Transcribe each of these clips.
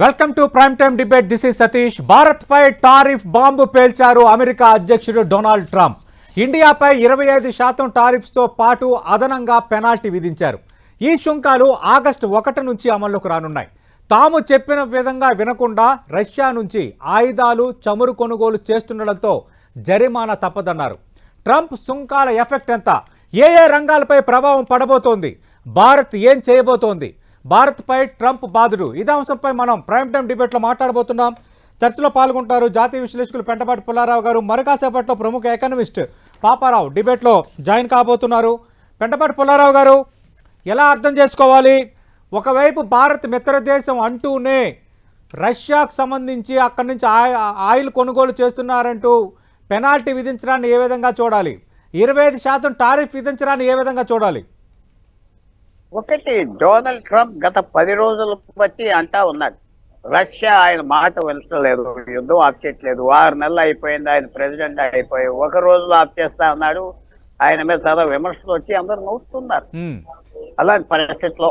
Welcome to prime time debate this is Satish భారత్పై tariff bomb పేల్చారు America అధ్యక్షుడు Donald Trump. ఇండియాపై ఇరవై ఐదు శాతం టారిఫ్స్తో పాటు అదనంగా పెనాల్టీ విధించారు. ఈ సుంకాలు ఆగస్టు ఒకటి నుంచి అమల్లోకి రానున్నాయి. తాము చెప్పిన విధంగా వినకుండా రష్యా నుంచి ఆయుధాలు చమురు కొనుగోలు చేస్తుండడంతో జరిమానా తప్పదన్నారు. ట్రంప్ సుంకాల ఎఫెక్ట్ ఎంత? ఏ ఏ రంగాలపై ప్రభావం పడబోతోంది? భారత్ ఏం చేయబోతోంది? భారత్పై ట్రంప్ బాధుడు. ఇదే అంశంపై మనం ప్రైమ్ టైం డిబేట్లో మాట్లాడబోతున్నాం. చర్చలో పాల్గొంటారు జాతీయ విశ్లేషకులు పెంటపాటి పుల్లారావు గారు. మరికాసేపట్లో ప్రముఖ ఎకనమిస్ట్ పాపారావు డిబేట్లో జాయిన్ కాబోతున్నారు. పెంటపాటి పుల్లారావు గారు ఎలా అర్థం చేసుకోవాలి? ఒకవైపు భారత్ మిత్ర దేశం అంటూనే రష్యాకు సంబంధించి అక్కడి నుంచి ఆయిల్ కొనుగోలు చేస్తున్నారంటూ పెనాల్టీ విధించడాన్ని ఏ విధంగా చూడాలి? ఇరవై ఐదు శాతం టారిఫ్ విధించడాన్ని ఏ విధంగా చూడాలి? ఒకటి డొనాల్డ్ ట్రంప్ గత పది రోజుల బట్టి అంటా ఉన్నాడు. రష్యా ఆయన మాట వినట్లేదు యుద్ధం ఆప్ చేయట్లేదు ఆరు నెలలు అయిపోయింది ఆయన ప్రెసిడెంట్ అయిపోయి ఒక రోజులో ఆప్ చేస్తా ఉన్నాడు. ఆయన మీద చాలా విమర్శలు వచ్చి అందరూ నవ్వుతున్నారు. అలాంటి పరిస్థితిలో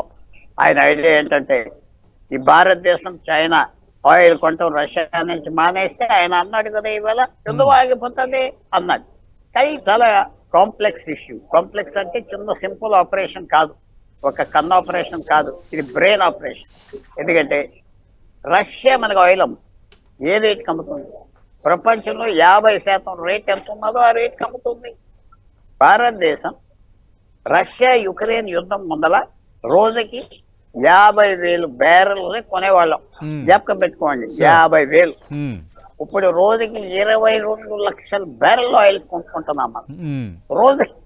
ఆయన ఐడియా ఏంటంటే ఈ భారతదేశం చైనా ఆయిల్ కొంటాం రష్యా నుంచి మానేస్తే ఆయన అన్నాడు కదా ఈవేళ యుద్ధం ఆగిపోతుంది అన్నాడు. కానీ చాలా కాంప్లెక్స్ ఇష్యూ. కాంప్లెక్స్ అంటే చిన్న సింపుల్ ఆపరేషన్ కాదు. ఒక కన్ను ఆపరేషన్ కాదు ఇది బ్రెయిన్ ఆపరేషన్. ఎందుకంటే రష్యా మనకు ఆయిల్ ఏ రేట్కి అమ్ముతుంది ప్రపంచంలో యాభై శాతం రేట్ ఎంత ఉన్నదో ఆ రేట్కి అమ్ముతుంది భారతదేశం రష్యా యుక్రెయిన్ యుద్ధం ముందల రోజుకి యాభై వేలు బ్యారెల్ని కొనేవాళ్ళం. జ్ఞాపకం పెట్టుకోండి. యాభై వేలు. ఇప్పుడు రోజుకి ఇరవై రెండు లక్షల బ్యారెల్ ఆయిల్ కొనుక్కుంటున్నాం మనం. రోజుకి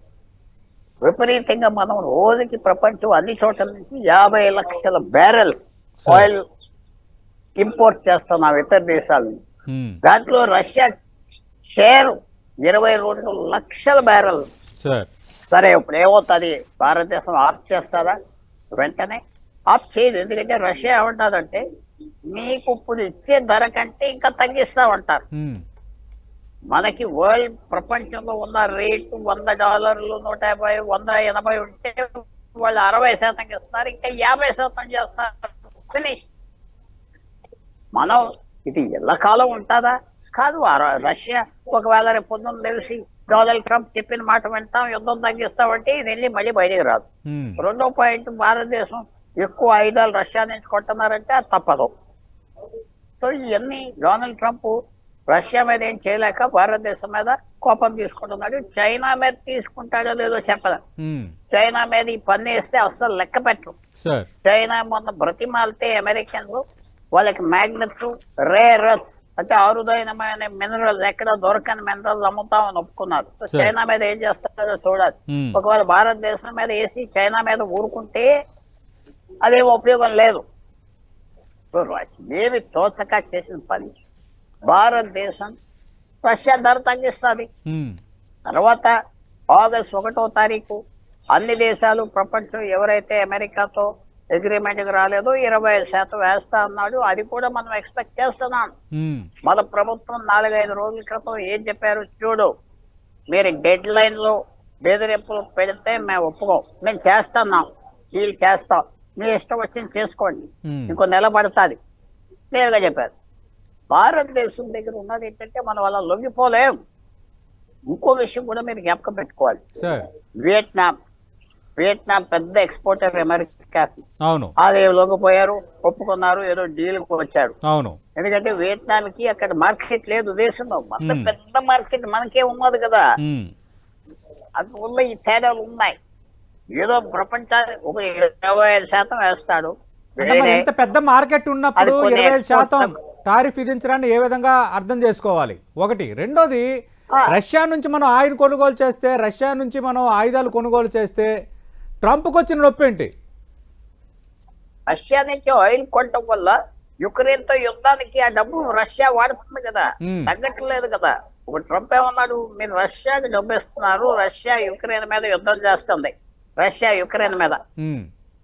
విపరీతంగా మనం రోజుకి ప్రపంచం అన్ని చోట్ల నుంచి యాభై లక్షల బ్యారెల్. ఆయిల్ ఇంపోర్ట్ చేస్తున్నాం ఇతర దేశాల. నుంచి దాంట్లో రష్యా షేరు ఇరవై రెండు లక్షల బ్యారెల్. సార్. ఇప్పుడు ఏమవుతుంది? భారతదేశం ఆఫ్ చేస్తుందా? వెంటనే ఆఫ్ చేయదు. ఎందుకంటే రష్యా ఏమంటాదంటే మీకు ఇప్పుడు ఇచ్చే ధర కంటే ఇంకా తగ్గిస్తామంటారు. మనకి వరల్డ్ ప్రపంచంలో ఉన్న రేటు వంద డాలర్లు నూట యాభై వంద ఎనభై ఉంటే వాళ్ళు అరవై శాతం ఇస్తున్నారు ఇంకా యాభై శాతం చేస్తారు ఫినిష్ మనం ఇది ఎల్లకాలం ఉంటుందా? కాదు రష్యా ఒకవేళ రేపు పొద్దున్న తెలిసి డొనాల్డ్ ట్రంప్ చెప్పిన మాట వింటాం యుద్ధం తగ్గిస్తామంటే ఇది వెళ్ళి మళ్ళీ బయటికి రాదు. రెండో పాయింట్ భారతదేశం ఎక్కువ ఆయుధాలు రష్యా నుంచి కొంటున్నారంటే అది తప్పదు. సో ఇవన్నీ డొనాల్డ్ ట్రంప్ రష్యా మీద ఏం చేయలేక భారతదేశం మీద కోపం తీసుకుంటున్నాడు. చైనా మీద తీసుకుంటాడో లేదో చెప్పదు చైనా మీద ఈ పన్ను వేస్తే అస్సలు లెక్క పెట్టరు. చైనా మొన్న బ్రతిమాలితే అమెరికన్లు వాళ్ళకి మ్యాగ్నెట్స్ రేర్ ఎర్త్స్ అంటే అరుదైనమైన మినరల్స్ ఎక్కడ దొరకని మినరల్స్ అమ్ముతామని ఒప్పుకున్నారు. చైనా మీద ఏం చేస్తారో చూడాలి. ఒకవేళ భారతదేశం మీద వేసి చైనా మీద ఊరుకుంటే అదేం ఉపయోగం లేదు. ఏమి తోచక చేసిన పని భారతదేశం రష్యా ధర తగ్గిస్తుంది తర్వాత ఆగస్ట్ ఒకటో తారీఖు అన్ని దేశాలు ప్రపంచం ఎవరైతే అమెరికాతో అగ్రిమెంట్కి రాలేదో ఇరవై ఐదు శాతం వేస్తా అన్నాడు. అది కూడా మనం ఎక్స్పెక్ట్ చేస్తున్నాం. మన ప్రభుత్వం నాలుగైదు రోజుల క్రితం ఏం చెప్పారు చూడు మీరు డెడ్ లైన్లో బెదిరింపులు పెడితే మేము ఒప్పుకోం. మేము చేస్తున్నాం. వీళ్ళు చేస్తాం. మీ ఇష్టం వచ్చింది చేసుకోండి. ఇంకో నెల పడుతుంది. క్లియర్గా చెప్పారు. భారతదేశం దగ్గర ఉన్నది ఏంటంటే మనం అలా లొంగిపోలేం. ఇంకో విషయం కూడా మీరు జ్ఞాపకం పెట్టుకోవాలి. వియట్నాం. వియట్నాం పెద్ద ఎక్స్పోర్టర్ అమెరికాకి అవును. అదే లొంగిపోయారు ఒప్పుకున్నారు ఏదో డీల్కి వచ్చారు. అవును. ఎందుకంటే వియట్నాం కి అక్కడ మార్కెట్ లేదు దేశంలో. మన. పెద్ద మార్కెట్ మనకే ఉన్నది కదా. అందువల్ల ఈ తేడాలు ఉన్నాయి. ఏదో ప్రపంచాన్ని ఒక ఇరవై ఐదు శాతం వేస్తాడు. పెద్ద మార్కెట్ ఉన్నప్పుడు ఇరవై ఐదు శాతం టారిఫ్ విధించడాన్ని ఏ విధంగా అర్థం చేసుకోవాలి? ఒకటి. రెండోది. రష్యా నుంచి మనం ఆయిల్ కొనుగోలు చేస్తే రష్యా నుంచి మనం ఆయుధాలు కొనుగోలు చేస్తే ట్రంప్కి వచ్చిన నొప్పి ఏంటి? రష్యా నుంచి ఆయిల్ కొనటం వల్ల యుక్రెయిన్తో యుద్ధానికి ఆ డబ్బు రష్యా వాడుతుంది కదా. తగ్గట్లేదు కదా. ఇప్పుడు ట్రంప్ ఏమన్నాడు? మీరు రష్యాకి డబ్బు ఇస్తున్నారు. రష్యా యుక్రెయిన్ మీద యుద్ధం చేస్తుంది. రష్యా యుక్రెయిన్ మీద.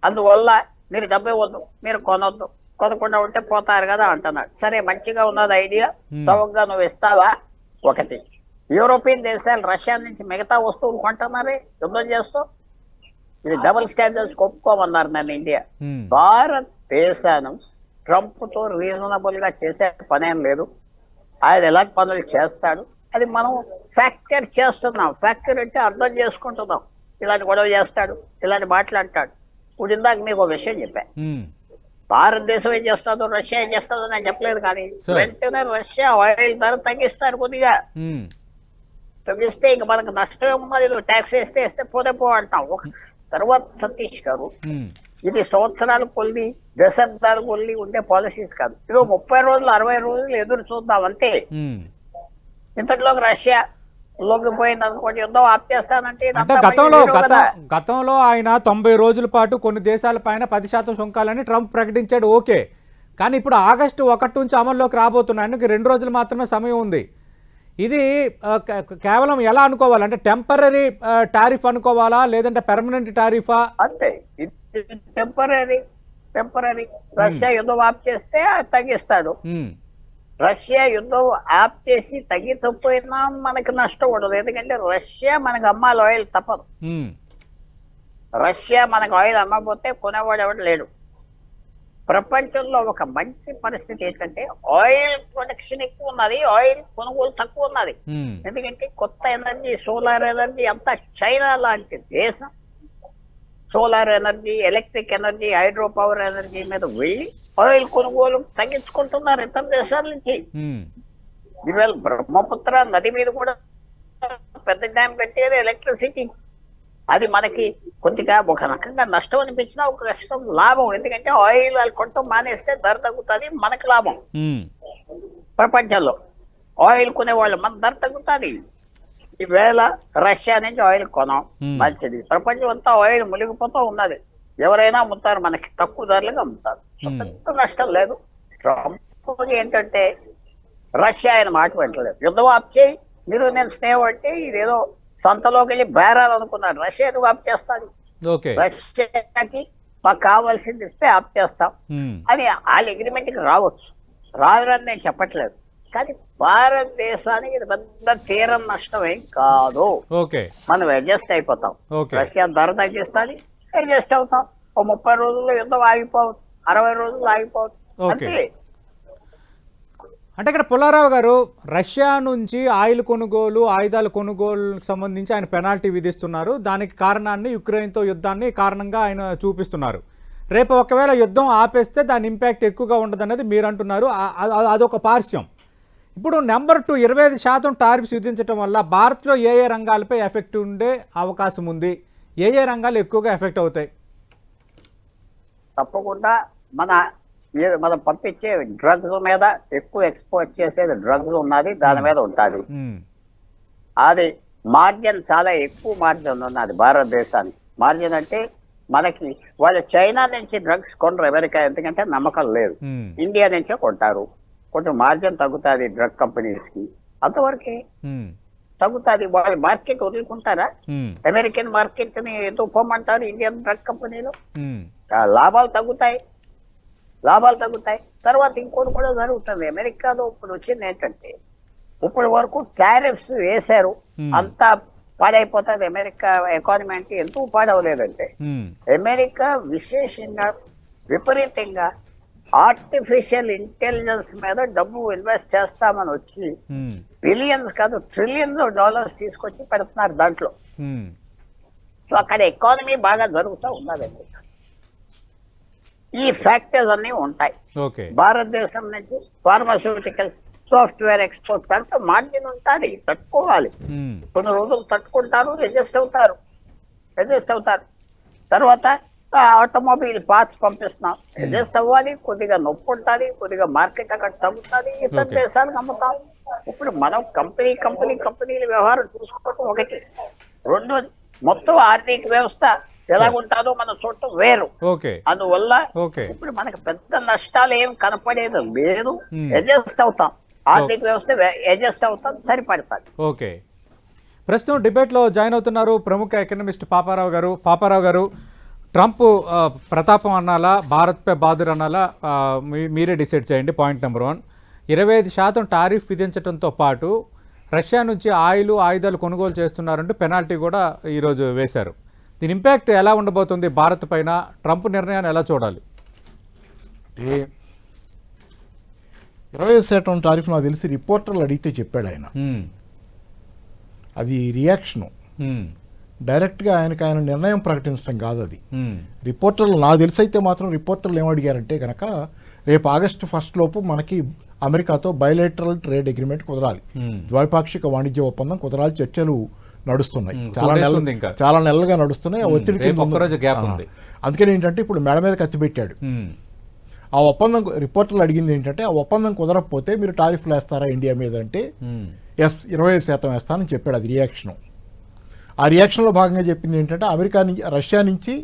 అందువల్ల మీరు డబ్బు ఇవ్వద్దు. మీరు కొనొద్దు. కొనకుండా ఉంటే పోతారు కదా అంటున్నాడు. సరే మంచిగా ఉన్నది ఐడియా. Hmm. చౌకగా నువ్వు ఇస్తావా? ఒకటి. యూరోపియన్ దేశాలు రష్యా నుంచి మిగతా వస్తువులు కొంటున్నారే యుద్ధం చేస్తూ? ఇది డబుల్ స్టాండర్డ్స్ ఒప్పుకోమన్నారు నన్ను ఇండియా. ఉమ్, భారతదేశం ట్రంప్తో రీజనబుల్గా చేసే పనేం లేదు. ఆయన ఎలాంటి పనులు చేస్తాడు? అది మనం ఫ్యాక్చర్ చేస్తున్నాం. ఫ్యాక్చర్ అంటే అర్థం చేసుకుంటున్నాం. ఇలాంటి గొడవ చేస్తాడు. ఇలాంటి మాట్లాడతాడు ఇప్పుడు ఇందాక మీకు ఒక విషయం చెప్పా. ఉమ్, భారతదేశం ఏం చేస్తుందో రష్యా ఏం చేస్తుందో నేను చెప్పలేదు కానీ. వెంటనే రష్యా ఆయిల్ ధర తగ్గిస్తారు కొద్దిగా. తగ్గిస్తే ఇంక మనకు నష్టం ఉన్నది. ట్యాక్స్ వేస్తే వేస్తే పోతే పో అంటాం తర్వాత సతీష్ గారు ఇది సంవత్సరాలు కొద్ది దశాబ్దాలు కొద్ది ఉండే పాలసీస్ కాదు. ఇదో ముప్పై రోజులు అరవై రోజులు ఎదురు చూద్దాం అంతే. ఇంతట్లోకి రష్యా అంటే గతంలో. గతంలో ఆయన తొంభై రోజుల పాటు కొన్ని దేశాల పైన పది శాతం సుంకాలని ట్రంప్ ప్రకటించాడు ఓకే. కానీ ఇప్పుడు ఆగస్టు ఒకటి నుంచి అమల్లోకి రాబోతున్నాయి ఆయనకి రెండు రోజులు మాత్రమే సమయం ఉంది. ఇది కేవలం ఎలా అనుకోవాలి? అంటే టెంపరీ టారిఫ్ అనుకోవాలా? లేదంటే పెర్మనెంట్ టారిఫా? అంతే. టెంపరీ టెంపరీ రష్యా యుద్ధం ఆప్ చేస్తే తగ్గిస్తాడు. రష్యా యుద్ధం ఆప్ చేసి తగ్గిపోయినా మనకి నష్టం ఉండదు. ఎందుకంటే రష్యా మనకు అమ్మాలి ఆయిల్ తప్పదు. రష్యా మనకు ఆయిల్ అమ్మకపోతే కొనేవాడు ఎవడు లేడు. ప్రపంచంలో ఒక మంచి పరిస్థితి ఏంటంటే ఆయిల్ ప్రొడక్షన్ ఎక్కువ ఉన్నది ఆయిల్ కొనుగోలు తక్కువ ఉన్నది. ఎందుకంటే కొత్త ఎనర్జీ సోలార్ ఎనర్జీ అంతా చైనా లాంటి దేశం. Solar energy electric energy hydro power energy మీద వెళ్ళి ఆయిల్ కొనుగోలు తగ్గించుకుంటున్నారు ఇతర దేశాల నుంచి. ఈవేళ బ్రహ్మపుత్ర నది మీద కూడా పెద్ద డ్యామ్ పెట్టేది ఎలక్ట్రిసిటీ. అది మనకి కొద్దిగా ఒక రకంగా నష్టం అనిపించినా ఒక నష్టం లాభం. ఎందుకంటే ఆయిల్ వాళ్ళు కొట్టడం మానేస్తే ధర తగ్గుతుంది మనకి లాభం. ప్రపంచంలో ఆయిల్ కొనేవాళ్ళు మన ధర తగ్గుతుంది. ఈవేళ రష్యా నుంచి ఆయిల్ కొనాం. మంచిది. ప్రపంచం అంతా ఆయిల్ మునిగిపోతూ ఉన్నది. ఎవరైనా అమ్ముతారు. మనకి తక్కువ ధరలకు అమ్ముతారు. పెద్ద నష్టం లేదు. ట్రంప్ ఏంటంటే రష్యా ఆయన మాట పెట్టలేదు యుద్ధం ఆప్ చేయి. మీరు నేను స్నేహం అంటే ఇదేదో సంతలోకి వెళ్ళి బేరాలు అనుకున్నాడు రష్యా ఎందుకు ఆప్ చేస్తాడు ఓకే. రష్యాకి మాకు కావాల్సింది ఇస్తే ఆప్ చేస్తాం. అని వాళ్ళ అగ్రిమెంట్కి రావచ్చు. రాదని నేను చెప్పట్లేదు. కానీ భారతదేశానికి ఇది పెద్ద తీరం నష్టం ఏం కాదు. ఓకే. మనం అడ్జస్ట్ అయిపోతాం. రష్యా ధర తగ్గిస్తుంది అడ్జస్ట్ అవుతాం. ఓ ముప్పై రోజుల్లో యుద్ధం ఆగిపోవచ్చు. అరవై రోజులు ఆగిపోవచ్చు. అంతే. అంటే ఇక్కడ పుల్లారావు గారు రష్యా నుంచి ఆయిల్ కొనుగోలు ఆయుధాల కొనుగోలుకు సంబంధించి ఆయన పెనాల్టీ విధిస్తున్నారు. దానికి కారణాన్ని యుక్రెయిన్తో యుద్ధాన్ని కారణంగా ఆయన చూపిస్తున్నారు. రేపు ఒకవేళ యుద్ధం ఆపేస్తే దాని ఇంపాక్ట్ ఎక్కువగా ఉండదన్నది మీరు అంటున్నారు అదొక పార్శ్యం ఇప్పుడు నెంబర్ టూ ఇరవై ఐదు శాతం టారిఫ్స్ విధించడం వల్ల భారత్లో ఏ ఏ రంగాలపై ఎఫెక్ట్ ఉండే అవకాశం ఉంది? ఏ ఏ రంగాలు ఎక్కువగా ఎఫెక్ట్ అవుతాయి? తప్పకుండా మన మనం పంపించే డ్రగ్స్ మీద ఎక్కువ ఎక్స్పోర్ట్ చేసేది డ్రగ్స్ ఉన్నది దాని మీద ఉంటుంది. అది మార్జిన్ చాలా ఎక్కువ మార్జిన్ ఉన్నది భారతదేశానికి. మార్జిన్ అంటే మనకి వాళ్ళు చైనా నుంచి డ్రగ్స్ కొనరు అమెరికా ఎందుకంటే నమ్మకం లేదు. ఇండియా నుంచే కొంటారు. కొంచెం మార్జిన్ తగ్గుతుంది డ్రగ్ కంపెనీస్కి అంతవరకే తగ్గుతుంది. వాళ్ళు మార్కెట్ వదులుకుంటారా? అమెరికన్ మార్కెట్ని ఎందుకు పొమ్మంటారు ఇండియన్ డ్రగ్ కంపెనీలు? లాభాలు తగ్గుతాయి. లాభాలు తగ్గుతాయి. తర్వాత ఇంకోటి కూడా జరుగుతుంది. అమెరికాలో ఇప్పుడు వచ్చింది ఏంటంటే ఇప్పటి వరకు టారిఫ్స్ వేశారు. అంతా పాడైపోతుంది. అమెరికా ఎకానమీ అంటే ఎందుకు పాడవలేదంటే. అమెరికా విశేషంగా విపరీతంగా ఆర్టిఫిషియల్ ఇంటెలిజెన్స్ మీద డబ్బు ఇన్వెస్ట్ చేస్తామని వచ్చి బిలియన్స్ కాదు ట్రిలియన్స్ డాలర్స్ తీసుకొచ్చి పెడుతున్నారు దాంట్లో. సో అక్కడ ఎకానమీ బాగా జరుగుతూ ఉన్నదండి. ఈ ఫ్యాక్టర్స్ అన్ని ఉంటాయి. భారతదేశం నుంచి ఫార్మాస్యూటికల్స్ సాఫ్ట్వేర్ ఎక్స్పోర్ట్ అంటే మార్జిన్ ఉంటుంది తట్టుకోవాలి. కొన్ని రోజులు తట్టుకుంటారు అడ్జస్ట్ అవుతారు. అడ్జస్ట్ అవుతారు. తర్వాత ఆటోమొబైల్ పార్ట్స్ పంపిస్తున్నాం. అడ్జస్ట్ అవ్వాలి కొద్దిగా నొప్పి ఉంటుంది కొద్దిగా మార్కెట్ అక్కడ తగ్గుతుంది ఇతర. దేశాలకు అమ్ముతాం. ఇప్పుడు మనం కంపెనీ కంపెనీ కంపెనీల వ్యవహారం చూసుకోవటం ఒకటి. రెండోది మొత్తం ఆర్థిక వ్యవస్థ ఎలా ఉంటుందో మనం చూడటం వేరు. అందువల్ల ఇప్పుడు మనకి పెద్ద నష్టాలు ఏం కనపడేది లేదు. Hmm. అడ్జస్ట్ అవుతాం. ఆర్థిక వ్యవస్థ అడ్జస్ట్ అవుతాం సరిపడతాది. ఓకే ప్రస్తుతం డిబేట్లో జాయిన్ అవుతున్నారు ప్రముఖ ఎకనమిస్ట్ పాపారావు గారు. పాపారావు గారు ట్రంప్ ప్రతాపం అనాలా భారత్పై బాదురు అనాలా మీరే డిసైడ్ చేయండి పాయింట్ నెంబర్ వన్. ఇరవై ఐదు శాతం టారిఫ్ విధించడంతో పాటు రష్యా నుంచి ఆయిల్ ఆయుధాలు కొనుగోలు చేస్తున్నారంటూ పెనాల్టీ కూడా ఈరోజు వేశారు. దీని ఇంపాక్ట్ ఎలా ఉండబోతుంది భారత్ పైన? ట్రంప్ నిర్ణయాన్ని ఎలా చూడాలి? అంటే ఇరవై శాతం టారిఫ్ నాకు తెలిసి రిపోర్టర్లు అడిగితే చెప్పాడు ఆయన. అది రియాక్షను. డైరెక్ట్గా ఆయనకు ఆయన నిర్ణయం ప్రకటించడం కాదు అది. రిపోర్టర్లు నాకు తెలిసి అయితే మాత్రం రిపోర్టర్లు ఏమడిగారంటే కనుక రేపు ఆగస్టు ఫస్ట్ లోపు మనకి అమెరికాతో బయలేటరల్ ట్రేడ్ అగ్రిమెంట్ కుదరాలి. ద్వైపాక్షిక వాణిజ్య ఒప్పందం కుదరాలి చర్చలు నడుస్తున్నాయి. చాలా నెలలు. చాలా నెలలుగా నడుస్తున్నాయి. ఆ ఒత్తిడి. అందుకని ఏంటంటే ఇప్పుడు మెడ మీద కత్తి పెట్టాడు. ఆ ఒప్పందం రిపోర్టర్లు అడిగింది ఏంటంటే ఆ ఒప్పందం కుదరకపోతే మీరు టారిఫ్లు వేస్తారా ఇండియా మీద అంటే ఎస్ ఇరవై ఐదు శాతం వేస్తానని చెప్పాడు అది రియాక్షను ఆ రియాక్షన్లో భాగంగా చెప్పింది ఏంటంటే అమెరికా నుంచి రష్యా నుంచి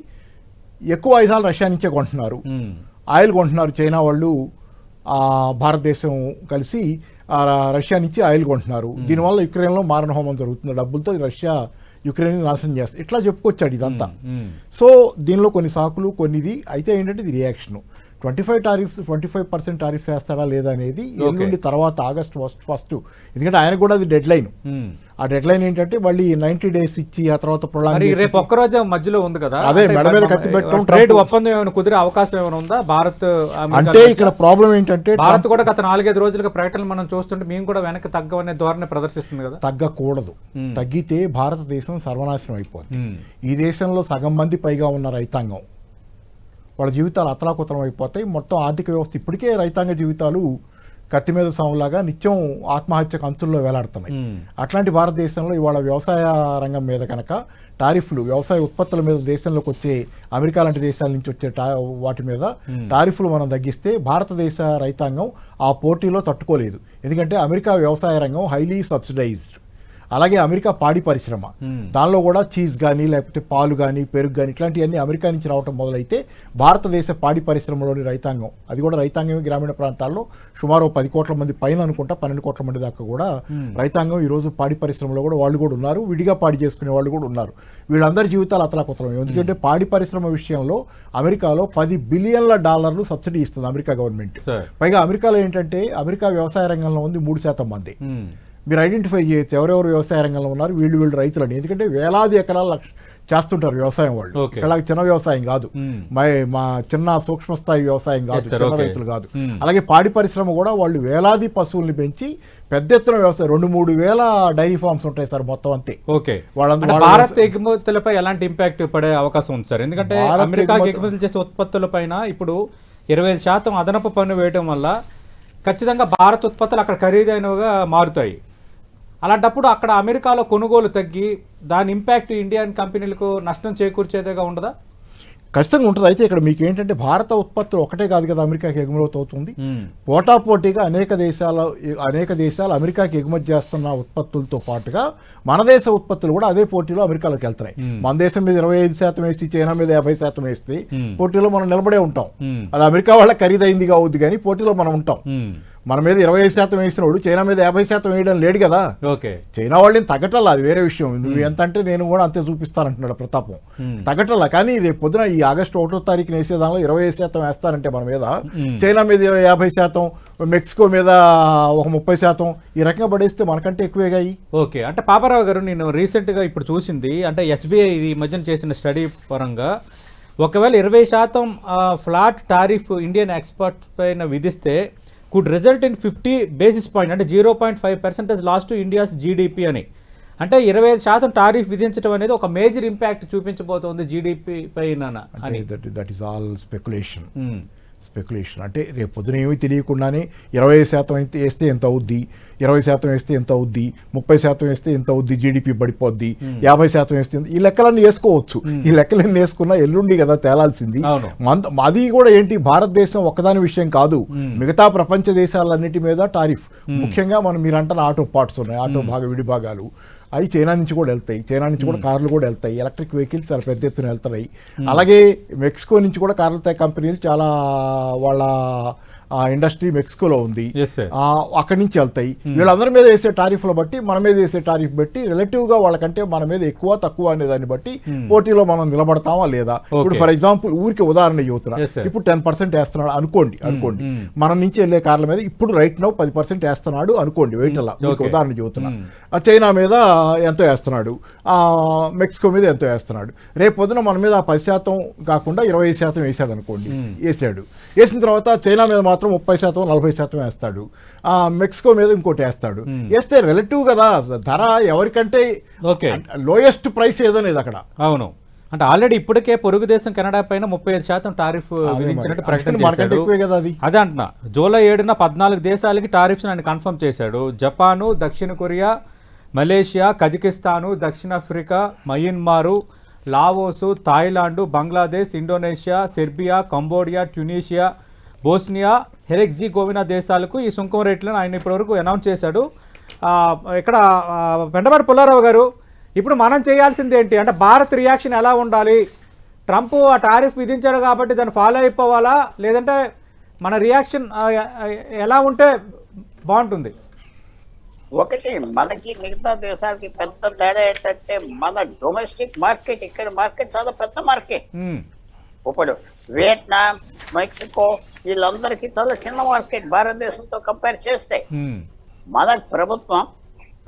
ఎక్కువ ఆయుధాలు రష్యా నుంచే కొంటున్నారు. ఆయిల్ కొంటున్నారు. చైనా వాళ్ళు భారతదేశం కలిసి రష్యా నుంచి ఆయిల్ కొంటున్నారు. దీనివల్ల యుక్రెయిన్లో మారణ హోమం జరుగుతుంది. డబ్బులతో రష్యా యుక్రెయిన్ నాశనం చేస్తుంది. ఇట్లా చెప్పుకొచ్చాడు ఇదంతా. సో దీనిలో కొన్ని సాకులు కొన్నిది అయితే ఏంటంటే ఇది reaction twenty five tariffs twenty five percent tariffs వేస్తాడా లేదా అనేది ఎల్లుండి తర్వాత ఆగస్ట్ ఫస్ట్ ఫస్ట్. ఎందుకంటే ఆయన కూడా అది డెడ్ లైన్. ఆ డెడ్ లైన్ ఏంటంటే మళ్ళీ నైన్టీ డేస్ ఇచ్చి ఆ తర్వాత ప్రొలాంగ్ రేపు ఒక్కరోజు మధ్యలో ఉంది కదా? అదే, మెడ మీద కత్తి పెట్టడం ట్రేడ్ ఒప్పందం ఏమైనా కుదిరే అవకాశం ఏమైనా ఉందా? భారత్ అంటే? ఇక్కడ ప్రాబ్లం ఏంటంటే భారత్ కూడా గత నాలుగైదు రోజులుగా ప్రకటనలు మనం చూస్తుంటే మేము కూడా వెనక్కి తగ్గవనే ధోరణి ప్రదర్శిస్తుంది కదా? తగ్గకూడదు. తగ్గితే భారతదేశం సర్వనాశనం అయిపోతుంది ఈ దేశంలో సగం మంది పైగా ఉన్న రైతాంగం. వాళ్ళ జీవితాలు అతలాకుతలం అయిపోతాయి. మొత్తం ఆర్థిక వ్యవస్థ ఇప్పటికే రైతాంగ జీవితాలు కత్తి మీద సాములాగా నిత్యం ఆత్మహత్యకు అంచుల్లో వేలాడుతున్నాయి. అట్లాంటి భారతదేశంలో ఇవాళ వ్యవసాయ రంగం మీద కనుక టారిఫ్లు వ్యవసాయ ఉత్పత్తుల మీద దేశంలోకి వచ్చే అమెరికా లాంటి దేశాల నుంచి వచ్చే వాటి మీద టారిఫ్లు మనం తగ్గిస్తే భారతదేశ రైతాంగం ఆ పోటీలో తట్టుకోలేదు. ఎందుకంటే అమెరికా వ్యవసాయ రంగం హైలీ సబ్సిడైజ్డ్ అలాగే అమెరికా పాడి పరిశ్రమ. దానిలో కూడా చీజ్ కానీ లేకపోతే పాలు కానీ పెరుగు కానీ ఇట్లాంటివన్నీ అమెరికా నుంచి రావటం మొదలైతే భారతదేశ పాడి పరిశ్రమలోని రైతాంగం. అది కూడా రైతాంగం గ్రామీణ ప్రాంతాల్లో సుమారు పది కోట్ల మంది పైన అనుకుంటా పన్నెండు కోట్ల మంది దాకా కూడా రైతాంగం ఈ రోజు పాడి పరిశ్రమలో కూడా వాళ్ళు కూడా ఉన్నారు. విడిగా పాడి చేసుకునే వాళ్ళు కూడా ఉన్నారు. వీళ్ళందరి జీవితాలు అతలాకుతలం ఎందుకంటే పాడి పరిశ్రమ విషయంలో అమెరికాలో పది బిలియన్ల డాలర్లు సబ్సిడీ ఇస్తుంది అమెరికా గవర్నమెంట్. పైగా అమెరికాలో ఏంటంటే అమెరికా వ్యవసాయ రంగంలో ఉంది మూడు శాతం మంది. మీరు ఐడెంటిఫై చేయొచ్చు ఎవరెవరు వ్యవసాయ రంగంలో ఉన్నారు వీళ్ళు వీళ్ళు రైతులని ఎందుకంటే వేలాది ఎకరాలు లక్ష- చేస్తుంటారు వ్యవసాయం వాళ్ళు. ఇక్కడ చిన్న వ్యవసాయం కాదు. మా మా చిన్న సూక్ష్మ స్థాయి వ్యవసాయం కాదు. చిన్న. రైతులు కాదు. అలాగే పాడి పరిశ్రమ కూడా వాళ్ళు వేలాది పశువుల్ని పెంచి పెద్ద ఎత్తున వ్యవసాయం రెండు మూడు వేల డైరీ ఫార్మ్స్ ఉంటాయి సార్ మొత్తం అంతే ఓకే భారత్ ఎగుమతులపై ఎలాంటి ఇంపాక్ట్ పడే అవకాశం ఉంది సార్ ఎందుకంటే భారత్ అమెరికాకి ఎగుమతులు- చేసే ఉత్పత్తుల పైన ఇప్పుడు ఇరవై ఐదు శాతం అదనపు పన్ను వేయడం వల్ల ఖచ్చితంగా భారత్ ఉత్పత్తులు అక్కడ ఖరీదైనవిగా మారుతాయి అలాంటప్పుడు అక్కడ అమెరికాలో కొనుగోలు తగ్గి దాని ఇంపాక్ట్ ఇండియన్ కంపెనీలకు నష్టం చేకూర్చేదిగా ఉండదా? ఖచ్చితంగా ఉంటుంది. అయితే ఇక్కడ మీకు ఏంటంటే భారత ఉత్పత్తులు ఒకటే కాదు కదా అమెరికాకి ఎగుమతి అవుతుంది. పోటాపోటీగా అనేక దేశాల అనేక దేశాలు అమెరికాకి ఎగుమతి చేస్తున్న ఉత్పత్తులతో పాటుగా మన దేశ ఉత్పత్తులు కూడా అదే పోటీలో అమెరికాలోకి వెళ్తున్నాయి. మన దేశం మీద ఇరవై ఐదు శాతం వేసి చైనా మీద యాభై శాతం వేస్తే పోటీలో మనం నిలబడే ఉంటాం. అది అమెరికా వాళ్ళ ఖరీదైందిగా అవుద్ది కానీ పోటీలో మనం ఉంటాం. మన మీద ఇరవై ఐదు శాతం వేసినోడు చైనా మీద యాభై శాతం వేయడం లేడు కదా. ఓకే. చైనా వాళ్ళని తగ్గటల్లా అది వేరే విషయం. నువ్వు ఎంత అంటే నేను కూడా అంతే చూపిస్తానంటున్నాడు ప్రతాపం. తగ్గటల్లా కానీ రేపు పొద్దున ఈ ఆగస్టు ఒకటో తారీఖున వేసే దానిలో ఇరవై ఐదు శాతం వేస్తారంటే మన మీద. చైనా మీద ఇరవై యాభై శాతం మెక్సికో మీద ఒక ముప్పై శాతం ఈ రకంగా పడేస్తే మనకంటే ఎక్కువేగా ఓకే. అంటే పాపారావు గారు నేను రీసెంట్గా ఇప్పుడు చూసింది. అంటే ఎస్బీఐ ఈ మధ్యన చేసిన స్టడీ పరంగా ఒకవేళ ఇరవై శాతం ఫ్లాట్ టారిఫ్ ఇండియన్ ఎక్స్పోర్ట్ పైన విధిస్తే could result in fifty basis point అంటే zero point five percentage lost to India's GDP అని. అంటే ఇరవై ఐదు శాతం టారిఫ్ విధించడం అనేది ఒక మేజర్ ఇంపాక్ట్ చూపించబోతోంది జీడిపి పైన that is all speculation speculation. అంటే రేపు పొద్దున ఏమీ తెలియకుండానే ఇరవై శాతం అయితే వేస్తే ఎంత అవుద్ది? ఇరవై శాతం వేస్తే ఎంత అవుద్ది? ముప్పై శాతం వేస్తే ఎంత అవుద్ది? జీడిపి పడిపోద్ది. యాభై శాతం వేస్తే ఈ లెక్కలన్నీ వేసుకోవచ్చు. ఈ లెక్కలన్నీ వేసుకున్నా ఎల్లుండి కదా తేలాల్సింది. అది కూడా ఏంటి? భారతదేశం ఒక్కదాని విషయం కాదు. మిగతా ప్రపంచ దేశాలన్నిటి మీద టారిఫ్. ముఖ్యంగా మనం మీరు అంటున్న ఆటో పార్ట్స్ ఉన్నాయి. ఆటో భాగ విడి భాగాలు అవి చైనా నుంచి కూడా వెళ్తాయి. చైనా నుంచి కూడా కార్లు కూడా వెళ్తాయి. ఎలక్ట్రిక్ వెహికల్స్ చాలా పెద్ద ఎత్తున వెళ్తున్నాయి. అలాగే మెక్సికో నుంచి కూడా కార్ల తయారీ కంపెనీలు చాలా వాళ్ళ ఇండస్ట్రీ మెక్సికోలో ఉంది. ఆ, అక్కడి నుంచి వెళ్తాయి. వీళ్ళందరి మీద వేసే టారిఫ్ల బట్టి మన మీద వేసే టారిఫ్ బట్టి రిలేటివ్గా వాళ్ళకంటే మన మీద ఎక్కువ తక్కువ అనే దాన్ని బట్టి పోటీలో మనం నిలబడతామా లేదా? ఇప్పుడు ఫర్ ఎగ్జాంపుల్ ఊరికి ఉదాహరణ చెబుతున్నా. ఇప్పుడు టెన్ పర్సెంట్ వేస్తున్నాడు అనుకోండి అనుకోండి. మన నుంచి వెళ్ళే కార్ల మీద ఇప్పుడు రైట్ నౌ పది పర్సెంట్ వేస్తున్నాడు అనుకోండి వెయిట్ అలా. ఉదాహరణ చెబుతున్నా. ఆ చైనా మీద ఎంతో వేస్తున్నాడు. ఆ మెక్సికో మీద ఎంతో వేస్తున్నాడు. రేపు పొద్దున మన మీద ఆ పది శాతం కాకుండా ఇరవై శాతం వేసాడు అనుకోండి. వేసాడు. వేసిన తర్వాత చైనా మీద మాత్రం మాత్రం ముప్పై శాతం నలభై శాతం వేస్తాడు. ఆ మెక్సికో మీద ఇంకోటి వేస్తాడు. వేస్తే రిలేటివ్ కదా ధర ఎవరికంటే ఓకే. లోయెస్ట్ ప్రైస్ ఏదనేది అక్కడ. అవును. అంటే ఆల్రెడీ ఇప్పటికే పొరుగు దేశం కెనడా పైన ముప్పై ఐదు శాతం టారిఫ్ విధించినట్టు. ప్రకటన చేశాడు. అదే. అంటున్నా. జూలై ఏడున పద్నాలుగు దేశాలకి టారిఫ్స్ ఆయన కన్ఫర్మ్ చేశాడు. జపాను దక్షిణ కొరియా మలేషియా కజకిస్తాను దక్షిణాఫ్రికా Myanmar Laos Thailand Bangladesh Indonesia Serbia Cambodia Tunisia Bosnia Herzegovina దేశాలకు ఈ సుంకం రేట్లను ఆయన ఇప్పటివరకు అనౌన్స్ చేశాడు. ఇక్కడ వెంటబడి పుల్లారావు గారు ఇప్పుడు మనం చేయాల్సింది ఏంటి? అంటే భారత్ రియాక్షన్ ఎలా ఉండాలి? ట్రంప్ ఆ టారిఫ్ విధించాడు కాబట్టి దాన్ని ఫాలో అయిపోవాలా? లేదంటే మన రియాక్షన్ ఎలా ఉంటే బాగుంటుంది? ఒకటి మనకి మిగతా దేశాలకి పెద్ద తేడా ఏంటంటే మన డొమెస్టిక్ మార్కెట్ ఇక్కడ మార్కెట్ చాలా పెద్ద మార్కెట్ ఇప్పుడు వియట్నాం మెక్సికో వీళ్ళందరికీ చాలా చిన్న మార్కెట్ భారతదేశంతో కంపేర్ చేస్తే మన ప్రభుత్వం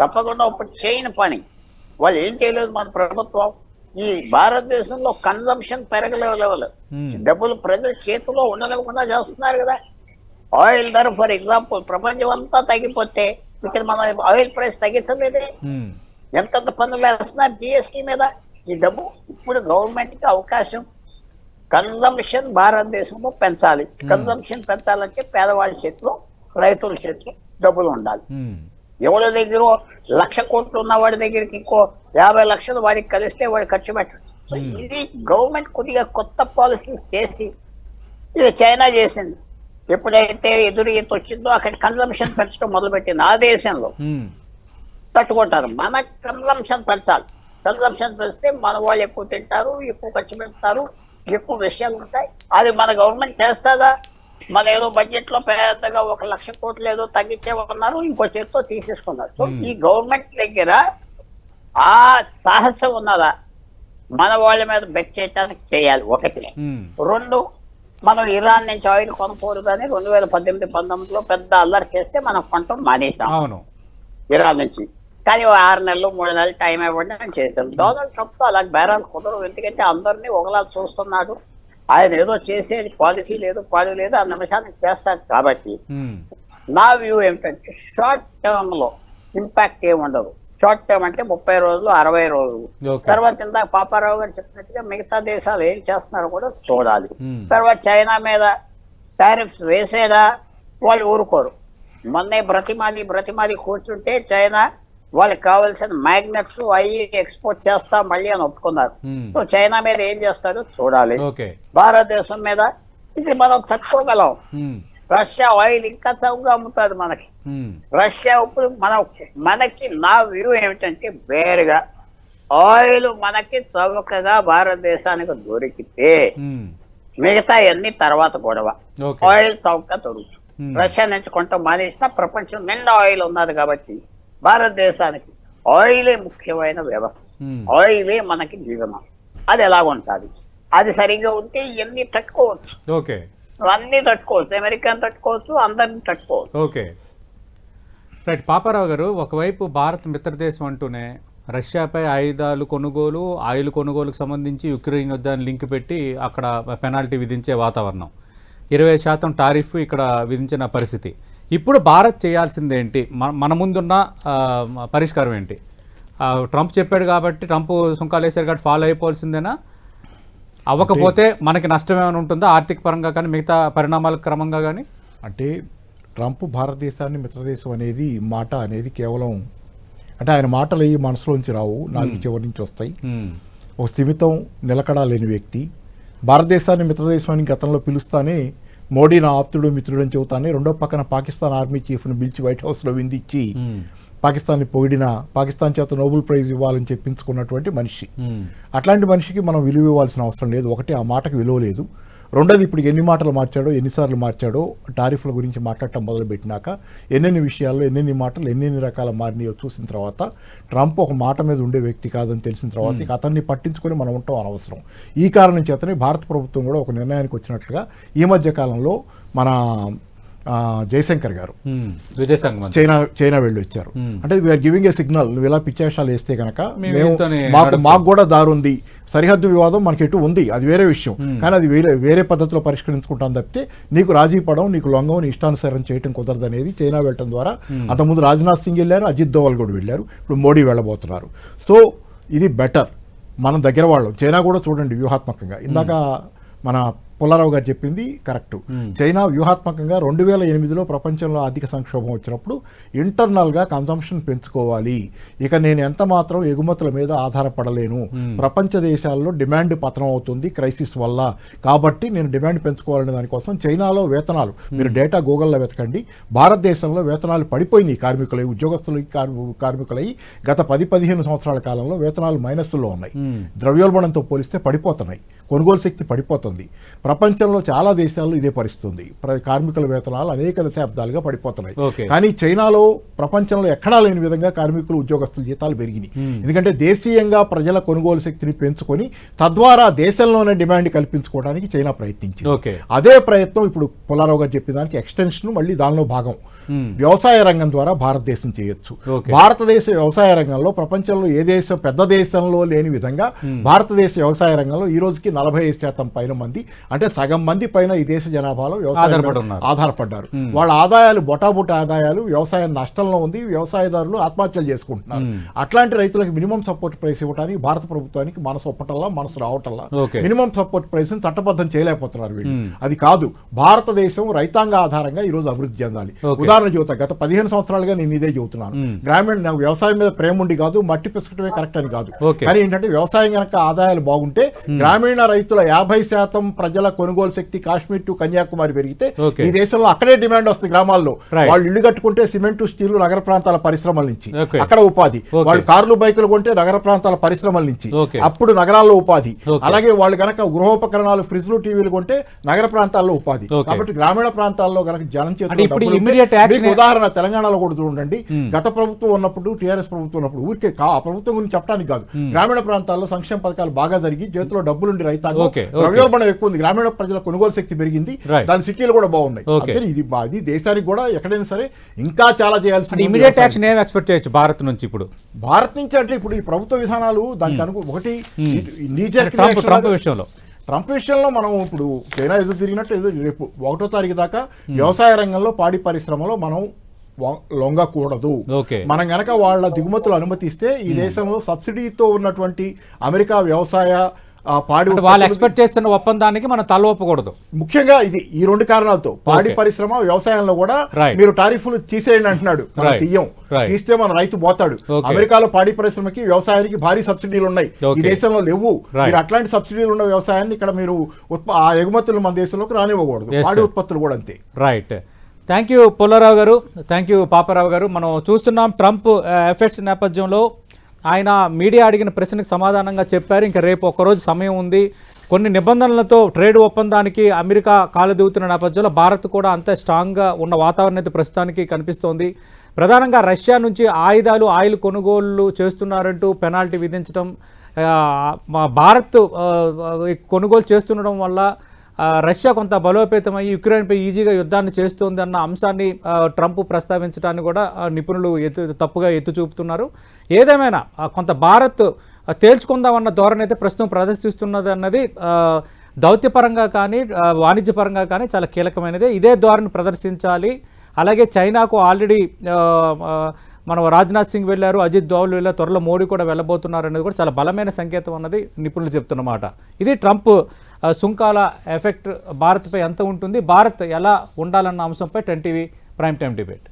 తప్పకుండా ఇప్పుడు చేయని పని. వాళ్ళు ఏం చేయలేదు మన ప్రభుత్వం. ఈ భారతదేశంలో కన్జంప్షన్ పెరగలేవు Hmm. డబ్బులు ప్రజల చేతిలో ఉండలేకుండా చేస్తున్నారు కదా. ఆయిల్ ధర ఫర్ ఎగ్జాంపుల్ ప్రపంచం అంతా తగ్గిపోతే ఇక్కడ మన ఆయిల్ ప్రైస్ తగ్గించలేదే. ఎంతెంత పన్నులు వేస్తున్నారు జిఎస్టీ మీద? ఈ డబ్బు ఇప్పుడు గవర్నమెంట్కి అవకాశం. కన్జంప్షన్ భారతదేశంలో పెంచాలి. కన్జంప్షన్ పెంచాలంటే పేదవాళ్ళ చేతిలో రైతుల చేతిలో డబ్బులు ఉండాలి. ఎవరి దగ్గర లక్ష కోట్లు ఉన్న వాడి దగ్గరికి ఇంకో యాభై లక్షలు వాడికి కలిస్తే వాడు ఖర్చు పెట్టడు. సో ఇది గవర్నమెంట్ కొద్దిగా కొత్త పాలసీస్ చేసి ఇది చైనా చేసింది. ఎప్పుడైతే ఎదురు ఈత వచ్చిందో అక్కడ కన్జంప్షన్ పెంచడం మొదలుపెట్టింది ఆ దేశంలో. తట్టుకుంటారు. మన కన్జంప్షన్ పెంచాలి. కన్జంప్షన్ పెంచితే మన వాళ్ళు ఎక్కువ తింటారు ఎక్కువ ఖర్చు పెడతారు. ఎక్కువ విషయాలు ఉంటాయి. అది మన గవర్నమెంట్ చేస్తుందా? మన ఏదో బడ్జెట్లో పెద్దగా ఒక లక్ష కోట్లు ఏదో తగ్గించేమన్నారు ఇంకో చేతితో తీసేసుకున్నారు. సో ఈ గవర్నమెంట్ దగ్గర ఆ సాహసం ఉన్నదా? మన వాళ్ళ మీద బెట్ చేయడానికి చేయాలి ఒకటి. రెండు మనం ఇరాన్ నుంచి ఆయిల్ కొనకూడదని రెండు వేల పద్దెనిమిది పంతొమ్మిదిలో పెద్ద అల్లరి చేస్తే మనం కొనటం మానేసాం ఇరాన్ నుంచి. కానీ ఆరు నెలలు మూడు నెలలు టైం ఇవ్వండి చేశాం డొనాల్డ్ ట్రంప్తో అలా బేరాలు కుదరవు. ఎందుకంటే అందరినీ ఒకలా చూస్తున్నాడు. ఆయన ఏదో చేసేది పాలసీ లేదు పాలసీ లేదు ఆ నిమిషానికి చేస్తాడు కాబట్టి. ఉమ్, నా వ్యూ ఏమిటంటే షార్ట్ టర్మ్లో ఇంపాక్ట్ ఏమి ఉండదు. షార్ట్ టర్మ్ అంటే ముప్పై రోజులు అరవై రోజులు. తర్వాత ఇందాక పాపారావు గారు చెప్పినట్టుగా మిగతా దేశాలు ఏం చేస్తున్నారో కూడా చూడాలి. Hmm. తర్వాత చైనా మీద టారిఫ్స్ వేసేదా వాళ్ళు ఊరుకోరు. మొన్నే బ్రతిమాలి బ్రతిమాలి కూర్చుంటే చైనా వాళ్ళకి కావాల్సిన మ్యాగ్నెట్స్ అవి ఎక్స్పోర్ట్ చేస్తా మళ్ళీ అని ఒప్పుకున్నారు. సో చైనా మీద ఏం చేస్తారో? చూడాలి. భారతదేశం మీద ఇది మనం తట్టుకోగలం. రష్యా ఆయిల్ ఇంకా చౌకగా అమ్ముతుంది మనకి. రష్యా ఇప్పుడు మన మనకి నా వ్యూ ఏమిటంటే వేరుగా. ఆయిల్ మనకి చౌకగా భారతదేశానికి దొరికితే మిగతా అన్ని తర్వాత గొడవ. ఆయిల్ చౌకగా దొరుకుతుంది. రష్యా నుంచి కొంత మానేసిన ప్రపంచం నిండా ఆయిల్ ఉన్నది కాబట్టి భారతదేశానికి ఆయిలే ముఖ్యమైన వ్యవస్థ. ఉమ్, ఆయిలే మనకి జీవనం. అది ఎలాగుంటుంది అది సరిగ్గా ఉంటే ఇవన్నీ తట్టుకోవచ్చు. ఓకే. అన్ని తట్టుకోవచ్చు. అమెరికాని తట్టుకోవచ్చు అందరిని తట్టుకోవచ్చు. ఓకే. రైట్ పాపారావు గారు ఒకవైపు భారత్ మిత్రదేశం అంటూనే రష్యాపై ఆయుధాలు కొనుగోలు ఆయిల్ కొనుగోలుకు సంబంధించి యుక్రెయిన్ యుద్ధాన్ని లింక్ పెట్టి అక్కడ పెనాల్టీ విధించే వాతావరణం. ఇరవై శాతం టారిఫ్ ఇక్కడ విధించిన పరిస్థితి. ఇప్పుడు భారత్ చేయాల్సింది ఏంటి? మన ముందున్న పరిష్కారం ఏంటి? ట్రంప్ చెప్పాడు కాబట్టి ట్రంప్ సుంకాలు వేశారు కాబట్టి ఫాలో అయిపోవాల్సిందేనా? అవ్వకపోతే మనకి నష్టం ఏమైనా ఉంటుందా? ఆర్థిక పరంగా కానీ మిగతా పరిణామాల క్రమంగా కానీ? అంటే ట్రంప్ భారతదేశాన్ని మిత్రదేశం అనేది మాట అనేది కేవలం అంటే ఆయన మాటలు ఈ మనసులోంచి రావు నాలుగు చివరి నుంచి వస్తాయి. ఒక స్థిమితం నిలకడ లేని వ్యక్తి. భారతదేశాన్ని మిత్రదేశం అని గతంలో పిలుస్తానే మోడీ నా ఆప్తుడు మిత్రుడు అని చెబుతానే రెండో పక్కన పాకిస్తాన్ ఆర్మీ చీఫ్ను పిలిచి వైట్ హౌస్లో విందిచ్చి పాకిస్తాన్ని పొగిడిన పాకిస్తాన్ చేత నోబెల్ ప్రైజ్ ఇవ్వాలని చెప్పించుకున్నటువంటి మనిషి. అట్లాంటి మనిషికి మనం విలువ ఇవ్వాల్సిన అవసరం లేదు. ఒకటి ఆ మాటకు విలువ లేదు. రెండోది ఇప్పుడు ఎన్ని మాటలు మార్చాడో ఎన్నిసార్లు మార్చాడో టారిఫ్ల గురించి మాట్లాడటం మొదలుపెట్టినాక ఎన్నెన్ని విషయాల్లో ఎన్నెన్ని మాటలు ఎన్నెన్ని రకాల మారినాయో చూసిన తర్వాత ట్రంప్ ఒక మాట మీద ఉండే వ్యక్తి కాదని తెలిసిన తర్వాత ఇక అతన్ని పట్టించుకొని మనం ఉండటం అనవసరం. ఈ కారణం చేతనే భారత ప్రభుత్వం కూడా ఒక నిర్ణయానికి వచ్చినట్లుగా ఈ మధ్య కాలంలో మన జయశంకర్ గారు చైనా చైనా వెళ్ళి వచ్చారు. అంటే వీఆర్ గివింగ్ ఏ సిగ్నల్ నువ్వు ఇలా పిచ్చేషాలు వేస్తే కనుక మేము మాకు. మాకు కూడా దారి ఉంది సరిహద్దు వివాదం మనకి ఎటు ఉంది? అది వేరే విషయం. కానీ అది వేరే వేరే పద్ధతిలో పరిష్కరించుకుంటాం తప్పితే నీకు రాజీ పడడం నీకు లొంగం నీ ఇష్టానుసారం చేయడం కుదరదు అనేది చైనా వెళ్ళటం ద్వారా అంతకుముందు రాజ్నాథ్ సింగ్ వెళ్ళారు అజిత్ దోవల్ కూడా వెళ్ళారు ఇప్పుడు మోడీ వెళ్ళబోతున్నారు. సో ఇది బెటర్ మనం దగ్గర వాళ్ళం. చైనా కూడా చూడండి వ్యూహాత్మకంగా. ఇందాక మన పుల్లారావు గారు చెప్పింది కరెక్ట్. చైనా వ్యూహాత్మకంగా రెండు వేల ఎనిమిదిలో ప్రపంచంలో ఆర్థిక సంక్షోభం వచ్చినప్పుడు ఇంటర్నల్గా కన్సంప్షన్ పెంచుకోవాలి. ఇక నేను ఎంత మాత్రం ఎగుమతుల మీద ఆధారపడలేను. ప్రపంచ దేశాల్లో డిమాండ్ పతనం అవుతుంది క్రైసిస్ వల్ల. కాబట్టి నేను డిమాండ్ పెంచుకోవాలనే దానికోసం చైనాలో వేతనాలు మీరు డేటా గూగుల్లో వెతకండి. భారతదేశంలో వేతనాలు పడిపోయినాయి. కార్మికులై ఉద్యోగస్తులకి కార్మి- కార్మికులై గత పది పదిహేను సంవత్సరాల కాలంలో వేతనాలు మైనస్లో ఉన్నాయి. ద్రవ్యోల్బణంతో పోలిస్తే పడిపోతున్నాయి. కొనుగోలు శక్తి పడిపోతుంది. ప్రపంచంలో చాలా దేశాల్లో ఇదే పరిస్థితుంది. ప్ర- కార్మికుల వేతనాలు అనేక దశాబ్దాలుగా పడిపోతున్నాయి. కానీ చైనాలో ప్రపంచంలో ఎక్కడా లేని విధంగా కార్మికులు ఉద్యోగస్తుల జీతాలు పెరిగినాయి. ఎందుకంటే దేశీయంగా ప్రజల కొనుగోలు శక్తిని పెంచుకొని తద్వారా దేశంలోనే డిమాండ్ కల్పించుకోవడానికి చైనా ప్రయత్నించింది. అదే ప్రయత్నం ఇప్పుడు పుల్లారావు గారు చెప్పిన దానికి ఎక్స్టెన్షన్ మళ్ళీ దానిలో భాగం. వ్యవసాయ రంగం ద్వారా భారతదేశం చేయొచ్చు. భారతదేశ వ్యవసాయ రంగంలో ప్రపంచంలో ఏ దేశం పెద్ద దేశంలో లేని విధంగా భారతదేశ వ్యవసాయ రంగంలో ఈ రోజుకి నలభై ఐదు శాతం పైన మంది అంటే సగం మంది పైన ఈ దేశ జనాభాలో వ్యవసాయం. ఆధారపడ్డారు. వాళ్ళ ఆదాయాలు బొటాబొట ఆదాయాలు వ్యవసాయం నష్టంలో ఉంది వ్యవసాయదారులు ఆత్మహత్యలు చేసుకుంటున్నారు. అట్లాంటి రైతులకు మినిమం సపోర్ట్ ప్రైస్ ఇవ్వడానికి భారత ప్రభుత్వానికి మనసు ఒప్పటల్లా మనసు రావటల్లా Okay. మినిమం సపోర్ట్ ప్రైస్ చట్టబద్ధం చేయలేకపోతున్నారు వీళ్ళు. అది కాదు భారతదేశం రైతాంగ ఆధారంగా ఈ రోజు అభివృద్ధి చెందాలి. ఉదాహరణ చెబుతా గత పదిహేను సంవత్సరాలుగా నేను ఇదే చెబుతున్నాను. గ్రామీణ నాకు వ్యవసాయం మీద ప్రేమ ఉండి కాదు మట్టి పిసకటమే కరెక్ట్ అని కాదు. కానీ ఏంటంటే వ్యవసాయం కనుక ఆదాయాలు బాగుంటే గ్రామీణ రైతుల యాభై శాతం ప్రజల కొనుగోలు శక్తి కాశ్మీర్ టు కన్యాకుమారి పెరిగితే. ఈ దేశంలో అక్కడే డిమాండ్ వస్తుంది గ్రామాల్లో. వాళ్ళు ఇల్లు కట్టుకుంటే సిమెంట్ స్టీల్ నగర ప్రాంతాల పరిశ్రమల నుంచి. అక్కడ ఉపాధి. వాళ్ళు కార్లు బైకులు కొంటే నగర ప్రాంతాల పరిశ్రమల నుంచి. అప్పుడు నగరాల్లో ఉపాధి. అలాగే వాళ్ళు కనుక గృహోపకరణాలు ఫ్రిడ్జ్లు టీవీలు కొంటే నగర ప్రాంతాల్లో ఉపాధి. కాబట్టి గ్రామీణ ప్రాంతాల్లో కనుక జనం చేతిలో ఉదాహరణ తెలంగాణలో కూడా చూడండి గత ప్రభుత్వం ఉన్నప్పుడు టీఆర్ఎస్ ప్రభుత్వం ఉన్నప్పుడు ఊరికే ఆ ప్రభుత్వం గురించి చెప్పడానికి కాదు గ్రామీణ ప్రాంతాల్లో సంక్షేమ పథకాలు బాగా జరిగి చేతిలో డబ్బులుండి రైతాంగం. ద్రవ్యోల్బణం ఎక్కువ ఉంది. గ్రామీణ ప్రజల కొనుగోలు శక్తి పెరిగింది. దాని సిటీలు కూడా బాగున్నాయి. ఇది ఇది దేశానికి కూడా ఎక్కడైనా సరే ఇంకా చాలా చేయాల్సి అంటే ఇమీడియట్ యాక్షన్ ఏం ఎక్స్పెక్ట్ చేయొచ్చు భారత్ నుంచి ఇప్పుడు? భారత్ నుంచి అంటే ఇప్పుడు ఈ ప్రభుత్వ విధానాలు దానికి అనుకు ఒకటి నీచర్ ట్రంప్ విషయంలో. ట్రంప్ విషయంలో మనం ఇప్పుడు చైనా ఎదురు తిరిగినట్టు ఎదురు రేపు ఒకటో తారీఖు దాకా వ్యవసాయ రంగంలో పాడి పరిశ్రమలో మనం లొంగకూడదు. మనం గనక వాళ్ళ దిగుమతులు అనుమతిస్తే ఈ దేశంలో సబ్సిడీతో ఉన్నటువంటి అమెరికా వ్యవసాయ పాడి వాళ్ళు ఎక్స్పెక్ట్ చేస్తున్న ఒప్పందానికి మనం తల ఒప్పకూడదు ముఖ్యంగా ఇది ఈ రెండు కారణాలతో పాడి. పరిశ్రమ వ్యవసాయంలో కూడా. మీరు టారిఫ్లు తీసేయండి అంటున్నాడు. తీయం. తీస్తే మన రైతు పోతాడు. అమెరికాలో పాడి పరిశ్రమకి వ్యవసాయానికి భారీ సబ్సిడీలు ఉన్నాయి ఈ. దేశంలో లేవు. మీరు అట్లాంటి సబ్సిడీలు ఉన్న వ్యవసాయాన్ని ఇక్కడ మీరు ఆ ఎగుమతులు మన దేశంలోకి రానివ్వకూడదు పాడి. ఉత్పత్తులు కూడా అంతే రైట్ థ్యాంక్ యూ పుల్లారావు గారు థ్యాంక్ యూ పాపారావు గారు మనం చూస్తున్నాం ట్రంప్ ఎఫెక్ట్స్ నేపథ్యంలో ఆయన మీడియా అడిగిన ప్రశ్నకు సమాధానంగా చెప్పారు. ఇంకా రేపు ఒక్కరోజు సమయం ఉంది. కొన్ని నిబంధనలతో ట్రేడ్ ఒప్పందానికి అమెరికా కాలు నేపథ్యంలో భారత్ కూడా అంతే స్ట్రాంగ్గా ఉన్న వాతావరణం అయితే ప్రస్తుతానికి కనిపిస్తోంది. ప్రధానంగా రష్యా నుంచి ఆయుధాలు ఆయిల్ కొనుగోళ్ళు చేస్తున్నారంటూ పెనాల్టీ విధించడం భారత్ కొనుగోలు చేస్తుండడం వల్ల రష్యా కొంత బలోపేతమై యుక్రెయిన్పై ఈజీగా యుద్ధాన్ని చేస్తుంది అన్న అంశాన్ని ట్రంప్ ప్రస్తావించడాన్ని కూడా నిపుణులు ఎత్తు తప్పుగా ఎత్తు చూపుతున్నారు. ఏదేమైనా కొంత భారత్ తేల్చుకుందామన్న ధోరణి అయితే ప్రస్తుతం ప్రదర్శిస్తున్నది అన్నది దౌత్యపరంగా కానీ వాణిజ్యపరంగా కానీ చాలా కీలకమైనది. ఇదే ధోరణి ప్రదర్శించాలి. అలాగే చైనాకు ఆల్రెడీ మనం మన రాజ్నాథ్ సింగ్ వెళ్ళారు అజిత్ దోవల్ వెళ్ళారు త్వరలో మోడీ కూడా వెళ్ళబోతున్నారు అనేది కూడా చాలా బలమైన సంకేతం అన్నది నిపుణులు చెప్తున్నమాట ఇది ట్రంప్ సుంకాల ఎఫెక్ట్ భారత్పై ఎంత ఉంటుంది? భారత్ ఎలా ఉండాలన్న అంశంపై ten TV prime time debate.